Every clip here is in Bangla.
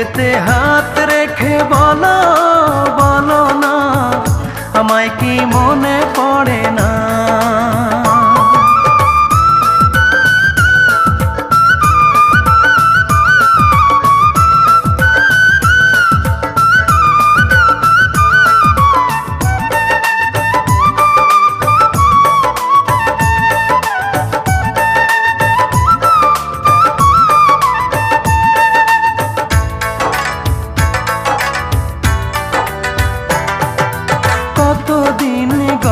বুকেতে হাত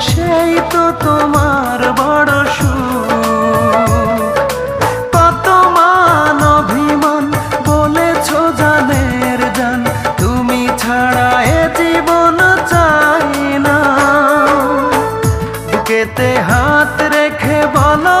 সেই তো তোমার বড় সুখ। কত মান অভিমান বলেছ জানের জান, তুমি ছাড়া এ জীবন চাই না। বুকেতে হাত রেখে বলো